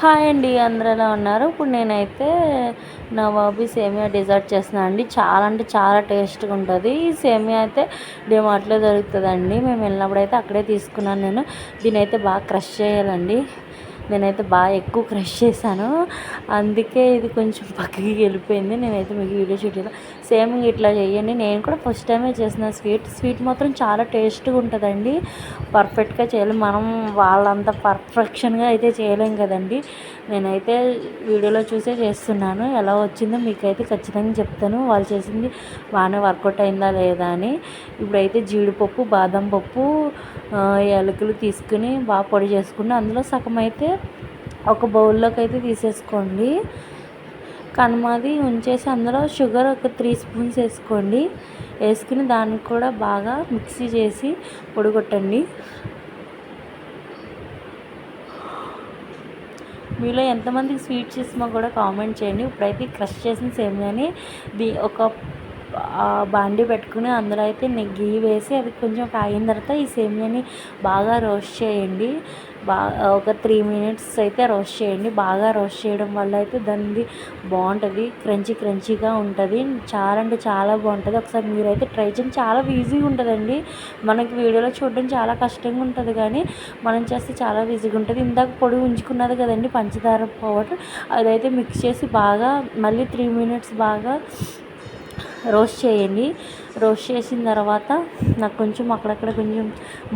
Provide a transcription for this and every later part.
Hi అండి అందరూ ఎలా ఉన్నారు? ఇప్పుడు నేనైతే నా బాబు సేమియా డిజర్ట్ చేస్తున్నాను అండి. చాలా అంటే చాలా టేస్ట్గా ఉంటుంది. ఈ సేమియా అయితే డిమార్ట్లో దొరుకుతుందండి. మేము వెళ్ళినప్పుడు అయితే అక్కడే తీసుకున్నాను నేను. దీని అయితే బాగా క్రష్ చేయాలండి. నేనైతే బాగా ఎక్కువ క్రష్ చేశాను. అందుకే ఇది కొంచెం పక్కకి వెళ్ళిపోయింది. నేనైతే మీకు వీడియో షూట్ సేమ్ ఇట్లా చేయండి నేను కూడా ఫస్ట్ టైమే చేసిన స్వీట్. స్వీట్ మాత్రం చాలా టేస్ట్గా ఉంటుందండి. పర్ఫెక్ట్గా చేయాలి. మనం వాళ్ళంత పర్ఫెక్షన్గా అయితే చేయలేం కదండి. నేనైతే వీడియోలో చూసే చేస్తున్నాను. ఎలా వచ్చిందో మీకైతే ఖచ్చితంగా చెప్తాను. వాళ్ళు చేసింది బాగానే వర్కౌట్ అయిందా లేదా అని. ఇప్పుడైతే జీడిపప్పు బాదం పప్పు యాలకులు తీసుకుని బాగా పొడి చేసుకుని అందులో సగం అయితే ఒక బౌల్లోకి అయితే తీసేసుకోండి. కనుమది ఉంచేసి అందులో షుగర్ ఒక త్రీ స్పూన్స్ వేసుకోండి. వేసుకుని దాన్ని కూడా బాగా మిక్సీ చేసి పొడిగొట్టండి. మీలో ఎంతమందికి స్వీట్స్ ఇష్టమో కూడా కామెంట్ చేయండి. ఇప్పుడైతే క్రష్ చేసిన సేమియాని దీ ఒక బాండి పెట్టుకుని అందులో అయితే నెయ్యి వేసి అది కొంచెం కాగిన తర్వాత ఈ సేమియాని బాగా రోస్ట్ చేయండి. బాగా ఒక త్రీ మినిట్స్ అయితే రోస్ట్ చేయండి. బాగా రోస్ట్ చేయడం వల్ల అయితే దానిది బాగుంటుంది. క్రంచీ క్రంచీగా ఉంటుంది. చాలా అంటే చాలా బాగుంటుంది. ఒకసారి మీరైతే ట్రై చేయండి. చాలా ఈజీగా ఉంటుందండి. మనకి వీడియోలో చూడడం చాలా కష్టంగా ఉంటుంది కానీ మనం చేస్తే చాలా ఈజీగా ఉంటుంది. ఇందాక పొడి ఉంచుకున్నది కదండి పంచదార పౌడర్. అదైతే మిక్స్ చేసి బాగా మళ్ళీ త్రీ మినిట్స్ బాగా రోస్ట్ చేయండి. రోస్ట్ చేసిన తర్వాత నాకు కొంచెం అక్కడక్కడ కొంచెం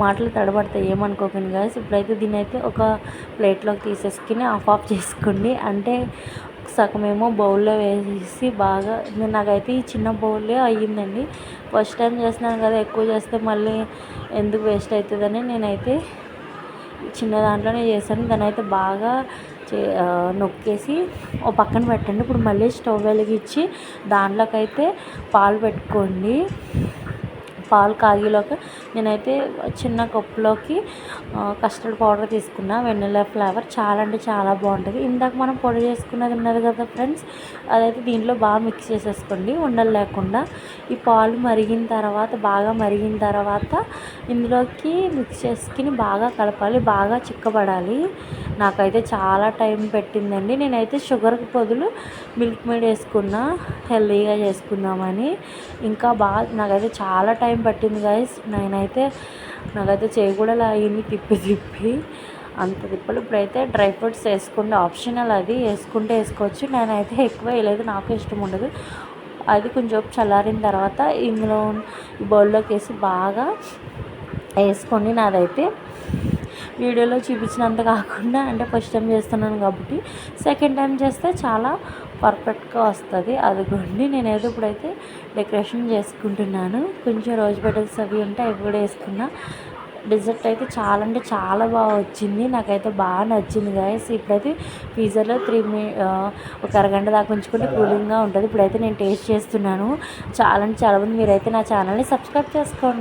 మాటలు తడబడతాయి. ఏమనుకోకండి గాయస్ ఇప్పుడైతే దీని అయితే ఒక ప్లేట్లోకి తీసేసుకుని ఆఫ్ ఆఫ్ చేసుకోండి. అంటే సగమేమో బౌల్లో వేసి బాగా నాకైతే ఈ చిన్న బౌలే అయ్యిందండి. ఫస్ట్ టైం చేస్తున్నాను కదా ఎక్కువ చేస్తే మళ్ళీ ఎందుకు వేస్ట్ అవుతుందని నేనైతే చిన్న దాంట్లోనే చేశాను. దాని అయితే బాగా నొక్కేసి ఓ పక్కన పెట్టండి. ఇప్పుడు మళ్ళీ స్టవ్ వెలిగించి దాంట్లోకైతే పాలు పెట్టుకోండి. పాలు కాగేలోకి నేనైతే చిన్న కప్పులోకి కస్టర్డ్ పౌడర్ తీసుకున్నా వెనిలా ఫ్లేవర్ చాలా అంటే చాలా బాగుంటుంది. ఇందాక మనం పొడి చేసుకున్నది ఉన్నది కదా ఫ్రెండ్స్ అదైతే దీంట్లో బాగా మిక్స్ చేసేసుకోండి. ఉండలు లేకుండా ఈ పాలు మరిగిన తర్వాత బాగా మరిగిన తర్వాత ఇందులోకి మిక్స్ చేసుకుని బాగా కలపాలి బాగా చిక్కబడాలి. నాకైతే చాలా టైం పెట్టిందండి. నేనైతే షుగర్కి బదులు మిల్క్ మేడ్ వేసుకున్నా హెల్దీగా చేసుకుందామని. ఇంకా బాగా నాకైతే చాలా టైం పట్టింది గాయస్. నేనైతే నాకైతే చేయి కూడా లాగింది తిప్పి తిప్పి. అంత తిప్పలు. ఇప్పుడైతే డ్రై ఫ్రూట్స్ వేసుకుంటే ఆప్షనల్ అది. వేసుకుంటే వేసుకోవచ్చు. నేనైతే ఎక్కువ వేయలేదు. నాకు ఇష్టం ఉండదు. అది కొంచెం చల్లారిన తర్వాత ఇందులో బౌల్లోకి వేసి బాగా వేసుకొని నాదైతే వీడియోలో చూపించినంత కాకుండా అంటే ఫస్ట్ టైం చేస్తున్నాను కాబట్టి సెకండ్ టైం చేస్తే చాలా పర్ఫెక్ట్గా వస్తుంది. అదిగోండి నేనైతే ఇప్పుడైతే డెకరేషన్ చేసుకుంటున్నాను. కొంచెం రోజు పెటల్స్ అవి ఉంటే అవి కూడా వేసుకున్నా. డిజర్ట్ అయితే చాలా అంటే చాలా బాగా వచ్చింది. నాకైతే బాగా నచ్చింది గాయస్ ఇప్పుడైతే ఫ్రీజర్లో త్రీ మీ ఒక అరగంట దాకా ఉంచుకుంటే కూలింగ్గా ఉంటుంది. ఇప్పుడైతే నేను టేస్ట్ చేస్తున్నాను. చాలా అంటే చాలామంది మీరైతే నా ఛానల్ని సబ్స్క్రైబ్ చేసుకోండి.